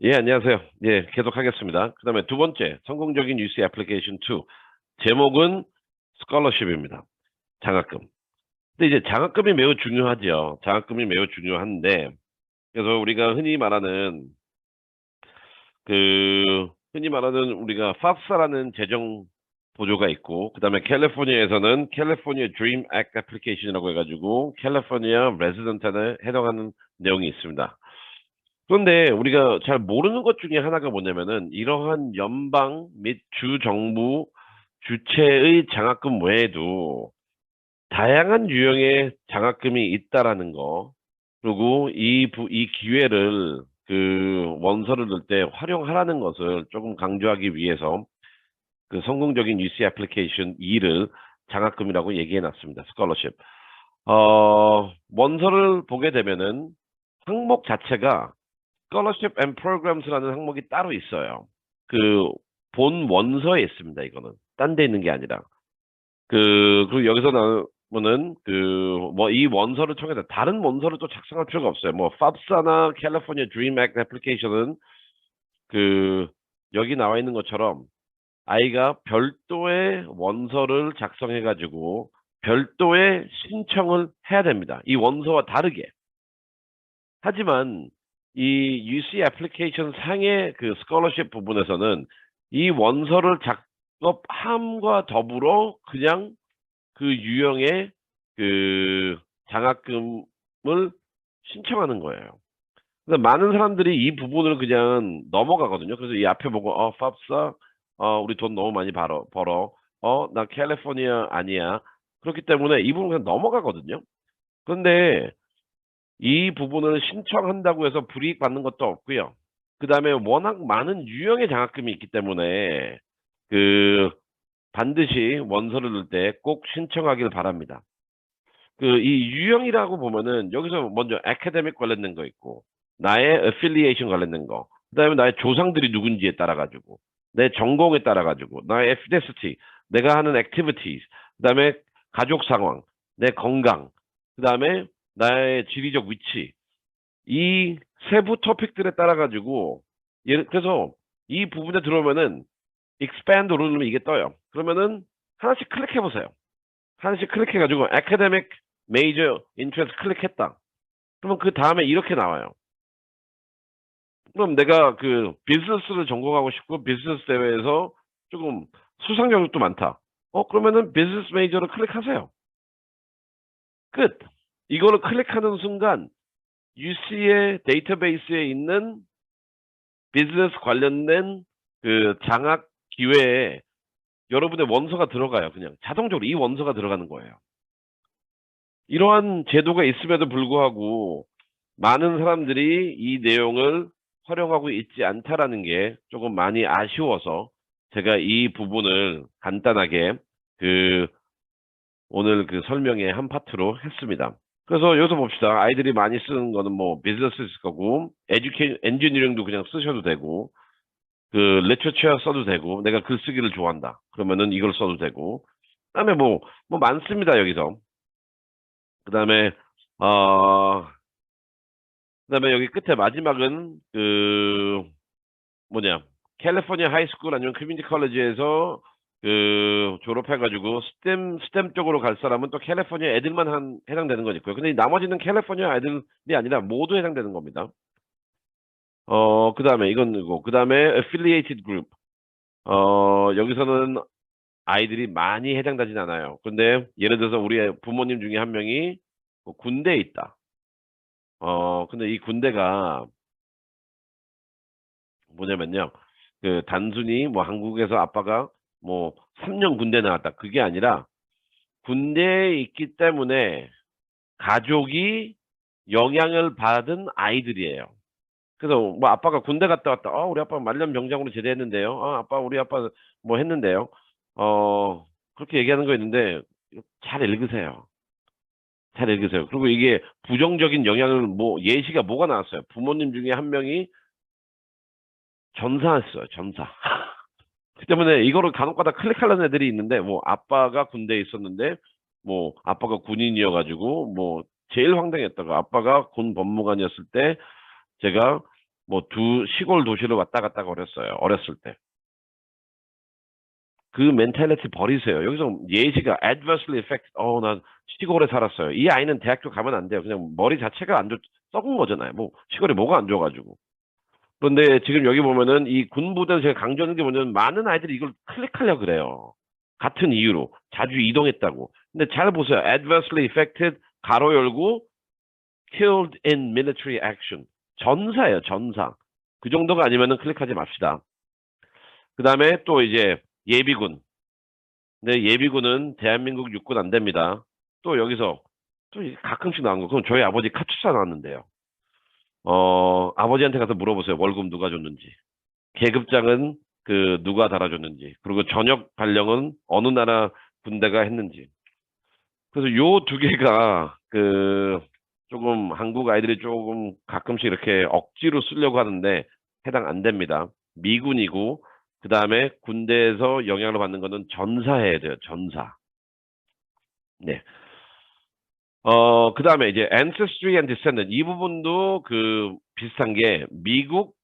예, 안녕하세요. 예, 계속하겠습니다. 그 다음에 두 번째, 성공적인 UC 애플리케이션 2. 제목은 스컬러십입니다. 장학금. 근데 이제 장학금이 매우 중요하죠. 장학금이 매우 중요한데, 그래서 우리가 흔히 말하는, 그, 흔히 말하는 우리가 FAFSA라는 재정 보조가 있고, 그 다음에 캘리포니아에서는 캘리포니아 드림 액트 애플리케이션이라고 해가지고, 캘리포니아 레지던트에 해당하는 내용이 있습니다. 그런데 우리가 잘 모르는 것 중에 하나가 뭐냐면은 이러한 연방 및 주 정부 주체의 장학금 외에도 다양한 유형의 장학금이 있다라는 거 그리고 이, 부, 이 기회를 그 원서를 넣을 때 활용하라는 것을 조금 강조하기 위해서 그 성공적인 UC 애플리케이션 2를 장학금이라고 얘기해 놨습니다. 스컬러십. 어, 원서를 보게 되면은 항목 자체가 Scholarship and Programs라는 항목이 따로 있어요. 그 본 원서에 있습니다. 이거는 딴 데 있는 게 아니라 그 그리고 여기서 나오는 그 뭐 이 원서를 통해서 다른 원서를 또 작성할 필요가 없어요. 뭐 FAFSA나 California Dream Act 애플리케이션은 그 여기 나와 있는 것처럼 아이가 별도의 원서를 작성해 가지고 별도의 신청을 해야 됩니다. 이 원서와 다르게. 하지만 이 UC 애플리케이션 상의 그 스컬러십 부분에서는 이 원서를 작업함과 더불어 그냥 그 유형의 그 장학금을 신청하는 거예요. 그래서 많은 사람들이 이 부분을 그냥 넘어가거든요. 그래서 이 앞에 보고 어, 팝사 어, 우리 돈 너무 많이 벌어, 벌어. 어, 나 캘리포니아 아니야. 그렇기 때문에 이 부분 그냥 넘어가거든요. 그런데 이 부분을 신청한다고 해서 불이익 받는 것도 없고요. 그 다음에 워낙 많은 유형의 장학금이 있기 때문에 그 반드시 원서를 넣을 때 꼭 신청하길 바랍니다. 그 이 유형이라고 보면은 여기서 먼저 아카데믹 관련된 거 있고 나의 affiliation 관련된 거, 그다음에 나의 조상들이 누군지에 따라 가지고 내 전공에 따라 가지고 나의 ethnicity, 내가 하는 activities, 그다음에 가족 상황, 내 건강, 그다음에 나의 지리적 위치 이 세부 토픽들에 따라 가지고 그래서 이 부분에 들어오면은 expand 누르면 이게 떠요. 그러면은 하나씩 클릭해 보세요. 하나씩 클릭해 가지고 academic major interest 클릭했다. 그러면 그 다음에 이렇게 나와요. 그럼 내가 그 비즈니스를 전공하고 싶고 비즈니스 대회에서 조금 수상 경력도 많다. 어 그러면은 비즈니스 메이저를 클릭하세요. 끝. 이거를 클릭하는 순간 UC의 데이터베이스에 있는 비즈니스 관련된 그 장학 기회에 여러분의 원서가 들어가요. 그냥 자동적으로 이 원서가 들어가는 거예요. 이러한 제도가 있음에도 불구하고 많은 사람들이 이 내용을 활용하고 있지 않다라는 게 조금 많이 아쉬워서 제가 이 부분을 간단하게 그 오늘 그 설명의 한 파트로 했습니다. 그래서 여기서 봅시다. 아이들이 많이 쓰는 거는 뭐 비즈니스 있을 거고, 에듀케 엔지니어링도 그냥 쓰셔도 되고, 그 레처처 써도 되고, 내가 글쓰기를 좋아한다. 그러면은 이걸 써도 되고, 그다음에 뭐뭐 많습니다 여기서. 그다음에 어 그다음에 여기 끝에 마지막은 그 뭐냐 캘리포니아 하이스쿨 아니면 커뮤니티 컬리지에서 그 졸업해가지고 스템 스템 쪽으로 갈 사람은 또 캘리포니아 애들만 한 해당되는 건 있고요. 근데 나머지는 캘리포니아 애들이 아니라 모두 해당되는 겁니다. 어 그다음에 이건 이거 그다음에 affiliated group 어 여기서는 아이들이 많이 해당되진 않아요. 근데 예를 들어서 우리 부모님 중에 한 명이 뭐 군대에 있다. 어 근데 이 군대가 뭐냐면요. 그 단순히 뭐 한국에서 아빠가 뭐 3년 군대 나갔다. 그게 아니라 군대에 있기 때문에 가족이 영향을 받은 아이들이에요. 그래서 뭐 아빠가 군대 갔다 왔다. 어, 우리 아빠 말년 병장으로 제대했는데요. 어, 아빠 우리 아빠 뭐 했는데요. 어, 그렇게 얘기하는 거 있는데 잘 읽으세요. 잘 읽으세요. 그리고 이게 부정적인 영향을 뭐 예시가 뭐가 나왔어요. 부모님 중에 한 명이 전사했어요. 전사. 그 때문에 이거를 간혹가다 클릭하려는 애들이 있는데 뭐 아빠가 군대에 있었는데 뭐 아빠가 군인이어가지고 뭐 제일 황당했다가 아빠가 군 법무관이었을 때 제가 뭐 두 시골 도시를 왔다 갔다 거렸어요. 어렸을 때. 그 멘탈리티 버리세요. 여기서 예시가 adversely affect. 어, 난 시골에 살았어요. 이 아이는 대학교 가면 안 돼요. 그냥 머리 자체가 안 좋, 썩은 거잖아요. 뭐 시골에 뭐가 안 좋아가지고. 그런데 지금 여기 보면은 이 군부대에서 제가 강조하는 게 뭐냐면 많은 아이들이 이걸 클릭하려 그래요. 같은 이유로 자주 이동했다고. 근데 잘 보세요. adversely affected 가로 열고 killed in military action. 전사예요, 전사. 그 정도가 아니면은 클릭하지 맙시다. 그 다음에 또 이제 예비군. 근데 예비군은 대한민국 육군 안 됩니다. 또 여기서 또 가끔씩 나온 거. 그럼 저희 아버지 카투사 나왔는데요. 어, 아버지한테 가서 물어보세요. 월급 누가 줬는지. 계급장은 그 누가 달아줬는지. 그리고 전역 발령은 어느 나라 군대가 했는지. 그래서 요 두 개가 그 조금 한국 아이들이 조금 가끔씩 이렇게 억지로 쓰려고 하는데 해당 안 됩니다. 미군이고 그 다음에 군대에서 영향을 받는 거는 전사해야 돼요. 전사. 네. 어, 그 다음에 이제 ancestry and descendant 이 부분도 그 비슷한 게 미국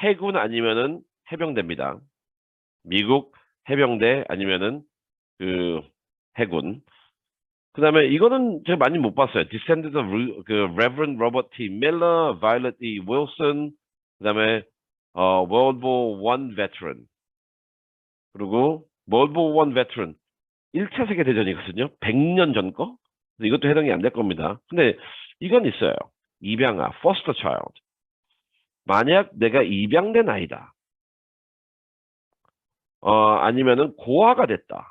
해군 아니면은 해병대입니다. 미국 해병대 아니면은 그 해군. 그 다음에 이거는 제가 많이 못 봤어요. Descendants of 그 Reverend Robert T. Miller, Violet E. Wilson, 그 다음에 어, World War One veteran. 그리고 World War One veteran 1차 세계 대전이거든요. 100년 전 거. 이것도 해당이 안 될 겁니다. 근데 이건 있어요. 입양아, foster child. 만약 내가 입양된 아이다. 어, 아니면은 고아가 됐다.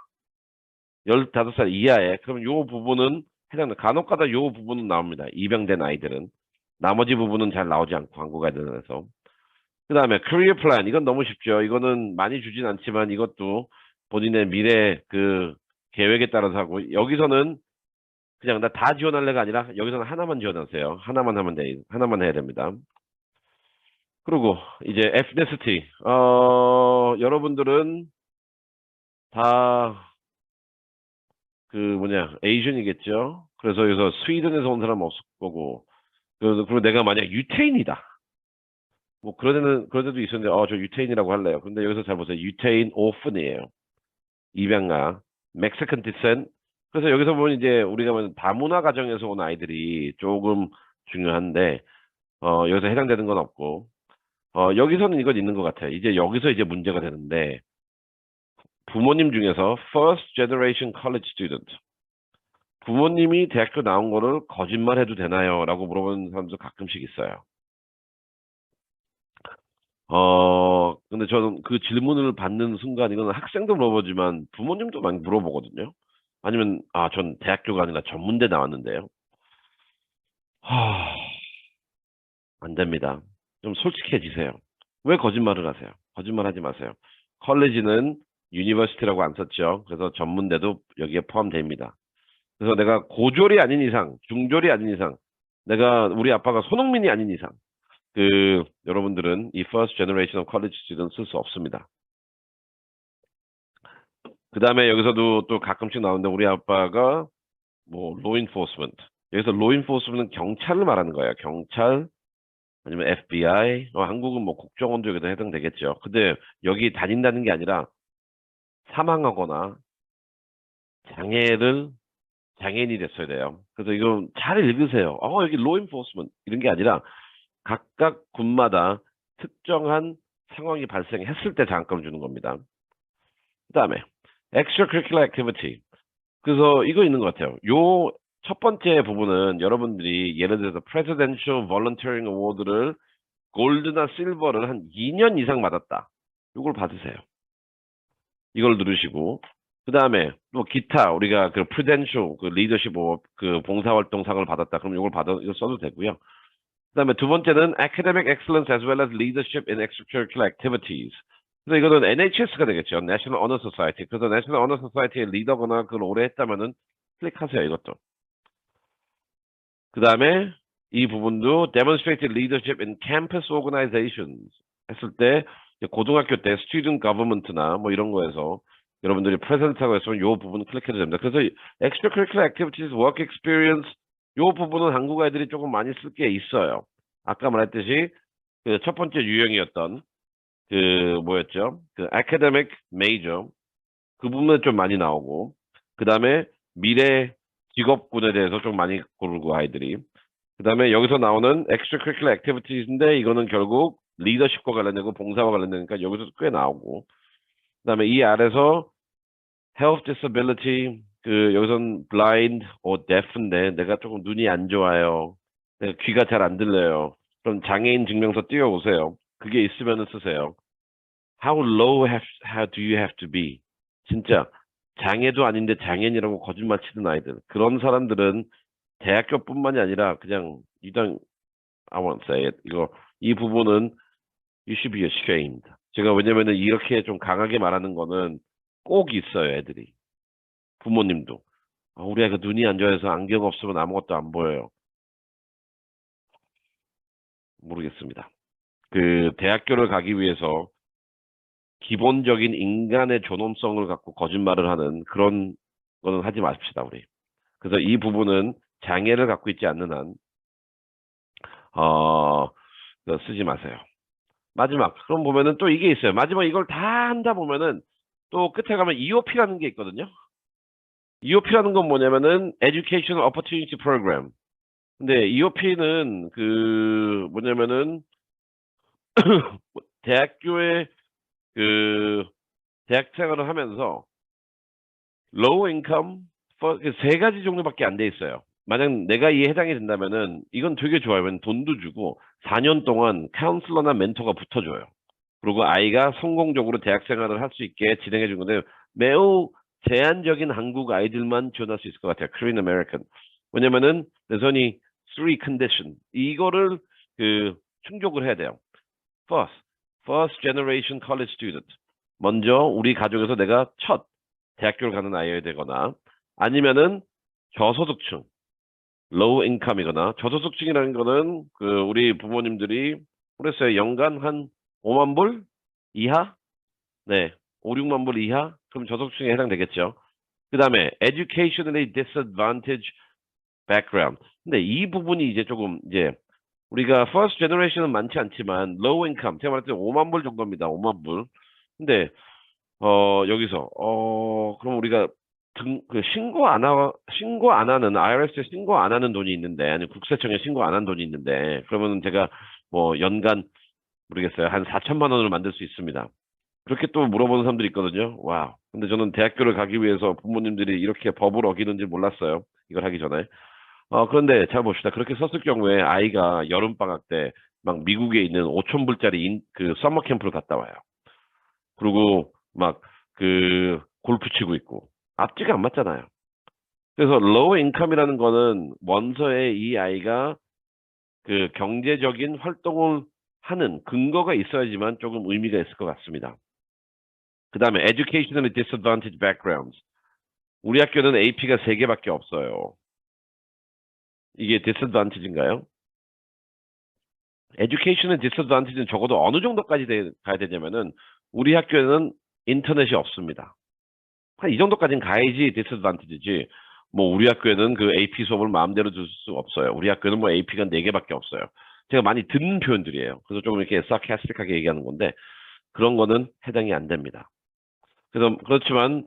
15살 이하에. 그럼 요 부분은 해당, 간혹 가다 요 부분은 나옵니다. 입양된 아이들은. 나머지 부분은 잘 나오지 않고 한국 아이들에서. 그 다음에 career plan. 이건 너무 쉽죠. 이거는 많이 주진 않지만 이것도 본인의 미래 그 계획에 따라서 하고 여기서는 그냥 나 다 지원할래가 아니라 여기서는 하나만 지원하세요. 하나만 하면 돼. 하나만 해야 됩니다. 그리고 이제 ethnicity. 어, 여러분들은 다 그 뭐냐 에이전이겠죠. 그래서 여기서 스웨덴에서 온 사람 없을 거고 그- 그리고 내가 만약 유태인이다. 뭐 그런 데는 그런 데도 있었는데 어 저 유태인이라고 할래요. 근데 여기서 잘 보세요. 유태인 오픈이에요. 입양아, 멕시칸 디센. 그래서 여기서 보면 이제 우리가 보면 다문화 가정에서 온 아이들이 조금 중요한데 어 여기서 해당되는 건 없고 어 여기서는 이건 있는 것 같아요. 이제 여기서 이제 문제가 되는데 부모님 중에서 first generation college student 부모님이 대학교 나온 거를 거짓말해도 되나요? 라고 물어보는 사람도 가끔씩 있어요. 어, 근데 저는 그 질문을 받는 순간 이거는 학생도 물어보지만 부모님도 많이 물어보거든요. 아니면, 아, 전 대학교가 아니라 전문대 나왔는데요. 하, 안 됩니다. 좀 솔직해지세요. 왜 거짓말을 하세요? 거짓말 하지 마세요. 컬리지는 유니버시티라고 안 썼죠. 그래서 전문대도 여기에 포함됩니다. 그래서 내가 고졸이 아닌 이상, 중졸이 아닌 이상, 내가 우리 아빠가 손흥민이 아닌 이상, 그 여러분들은 이 first generation of college student 쓸 수 없습니다. 그 다음에 여기서도 또 가끔씩 나오는데 우리 아빠가 뭐 law enforcement 여기서 law enforcement은 경찰을 말하는 거예요. 경찰 아니면 FBI 어, 한국은 뭐 국정원도 여기다 해당되겠죠. 근데 여기 다닌다는 게 아니라 사망하거나 장애를 장애인이 됐어야 돼요. 그래서 이거 잘 읽으세요. 어 여기 law enforcement 이런 게 아니라 각각 군마다 특정한 상황이 발생했을 때 장학금 주는 겁니다. 그 다음에 extracurricular activity. 그래서 이거 있는 것 같아요. 요 첫 번째 부분은 여러분들이 예를 들어서 presidential volunteering award를 골드나 실버를 한 2년 이상 받았다. 이걸 받으세요. 이걸 누르시고 그 다음에 또 기타 우리가 그 prudential 그 리더십 그 봉사활동상을 받았다. 그럼 이걸 받아 이거 써도 되고요. 그 다음에 두 번째는 academic excellence as well as leadership in extracurricular activities. 그래서 이거는 NHS가 되겠죠. National Honor Society. 그래서 National Honor Society의 리더거나 그걸 오래 했다면은 클릭하세요. 이것도. 그 다음에 이 부분도 demonstrated leadership in campus organizations 했을 때 고등학교 때 student government나 뭐 이런 거에서 여러분들이 프레젠트하고 했으면 이 부분 클릭해도 됩니다. 그래서 extracurricular activities, work experience 이 부분은 한국 아이들이 조금 많이 쓸 게 있어요. 아까 말했듯이 그 첫 번째 유형이었던 그 뭐였죠? 그 academic major. 그 부분에 좀 많이 나오고 그 다음에 미래 직업군에 대해서 좀 많이 고르고 아이들이. 그 다음에 여기서 나오는 extracurricular activities인데 이거는 결국 리더십과 관련되고 봉사와 관련되니까 여기서 꽤 나오고 그 다음에 이 아래서 health disability 그 여기선 blind or deaf인데 내가 조금 눈이 안 좋아요. 귀가 잘 안 들려요. 그럼 장애인 증명서 띄워오세요. 그게 있으면 쓰세요 how low have, how do you have to be? 진짜 장애도 아닌데 장애인이라고 거짓말 치는 아이들. 그런 사람들은 대학교뿐만이 아니라 그냥 일단 I won't say it. 이거 이 부분은 you should be ashamed. 제가 왜냐면은 이렇게 좀 강하게 말하는 거는 꼭 있어요 애들이. 부모님도. 아, 우리 애가 눈이 안 좋아서 안경 없으면 아무것도 안 보여요. 모르겠습니다. 그 대학교를 가기 위해서 기본적인 인간의 존엄성을 갖고 거짓말을 하는 그런 거는 하지 마십시다 우리. 그래서 이 부분은 장애를 갖고 있지 않는 한 어, 그 쓰지 마세요. 마지막 그럼 보면은 또 이게 있어요. 마지막 이걸 다 한다 보면은 또 끝에 가면 EOP라는 게 있거든요. EOP라는 건 뭐냐면은 Educational Opportunity Program. 근데 EOP는 그 뭐냐면은 대학교에 그 대학 생활을 하면서 low income 그세 가지 정도밖에 안 돼 있어요. 만약 내가 이에 해당이 된다면은 이건 되게 좋아요. 돈도 주고 4년 동안 카운슬러나 멘토가 붙어줘요. 그리고 아이가 성공적으로 대학 생활을 할 수 있게 진행해 준 건데 매우 제한적인 한국 아이들만 지원할 수 있을 것 같아요. Korean American. 왜냐면은 only three condition. 이거를 그 충족을 해야 돼요. First, first generation college student. 먼저 우리 가족에서 내가 첫 대학교를 가는 아이여야 되거나 아니면은 저소득층, low income이거나 저소득층이라는 거는 그 우리 부모님들이 그랬어요. 연간 한 5만 불 이하? 네. 5, 6만 불 이하? 그럼 저소득층에 해당되겠죠. 그 다음에 educationally disadvantaged background. 근데 이 부분이 이제 조금 이제 우리가 first generation은 많지 않지만 low income 제가 말했던 5만 불 정도입니다. 5만 불. 근데 어 여기서 어 그럼 우리가 등, 그 신고 안 하, 신고 안 하는 IRS에 신고 안 하는 돈이 있는데 아니 국세청에 신고 안 한 돈이 있는데 그러면은 제가 뭐 연간 모르겠어요 한 4천만 원을 만들 수 있습니다. 그렇게 또 물어보는 사람들이 있거든요. 와. 근데 저는 대학교를 가기 위해서 부모님들이 이렇게 법을 어기는지 몰랐어요. 이걸 하기 전에. 어, 그런데 잘 봅시다. 그렇게 썼을 경우에 아이가 여름방학 때 막 미국에 있는 5천 불짜리 인, 그 서머 캠프를 갔다 와요. 그리고 막 그 골프 치고 있고 앞뒤가 안 맞잖아요. 그래서 low income이라는 거는 원서에 이 아이가 그 경제적인 활동을 하는 근거가 있어야지만 조금 의미가 있을 것 같습니다. 그 다음에 educationally disadvantaged backgrounds. 우리 학교는 AP가 3개밖에 없어요. 이게 disadvantage인가요? educational disadvantage는 적어도 어느 정도까지 돼- 가야 되냐면은 우리 학교에는 인터넷이 없습니다. 한 이 정도까지는 가야지 disadvantage지. 뭐 우리 학교에는 그 AP 수업을 마음대로 들수 없어요. 우리 학교는 뭐 AP가 4개밖에 없어요. 제가 많이 듣는 표현들이에요. 그래서 조금 이렇게 sarcastic하게 얘기하는 건데 그런 거는 해당이 안 됩니다. 그래서 그렇지만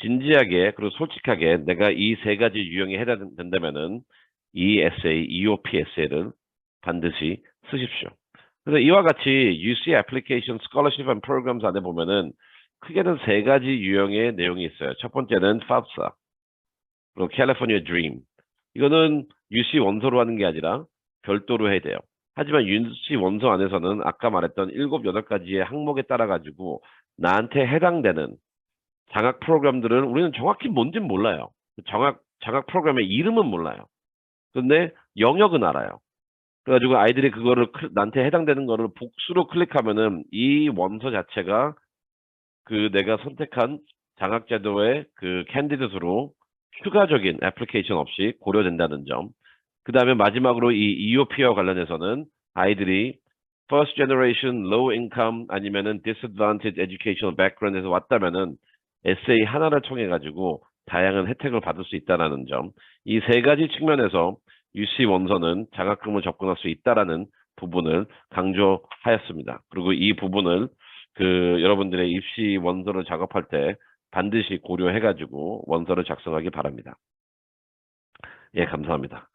진지하게 그리고 솔직하게 내가 이 세 가지 유형에 해당된다면은 이 에세이, EOP 에세이를 반드시 쓰십시오. 그래서 이와 같이 UC Application Scholarship and Programs 안에 보면은 크게는 세 가지 유형의 내용이 있어요. 첫 번째는 FAFSA, 그리고 California Dream. 이거는 UC 원서로 하는 게 아니라 별도로 해야 돼요. 하지만 UC 원서 안에서는 아까 말했던 일곱 여덟 가지의 항목에 따라 가지고 나한테 해당되는 장학 프로그램들은 우리는 정확히 뭔지는 몰라요. 장학 장학 프로그램의 이름은 몰라요. 근데 영역은 알아요. 그래가지고 아이들이 그거를 클- 나한테 해당되는 거를 복수로 클릭하면은 이 원서 자체가 그 내가 선택한 장학 제도의 그 캔디드로 추가적인 애플리케이션 없이 고려된다는 점. 그 다음에 마지막으로 이 EOP와 관련해서는 아이들이 first generation low income 아니면은 disadvantaged educational background에서 왔다면은 에세이 하나를 통해 가지고 다양한 혜택을 받을 수 있다라는 점. 이 세 가지 측면에서 UC 원서는 장학금을 접근할 수 있다라는 부분을 강조하였습니다. 그리고 이 부분을 그 여러분들의 입시 원서를 작업할 때 반드시 고려해 가지고 원서를 작성하기 바랍니다. 예, 감사합니다.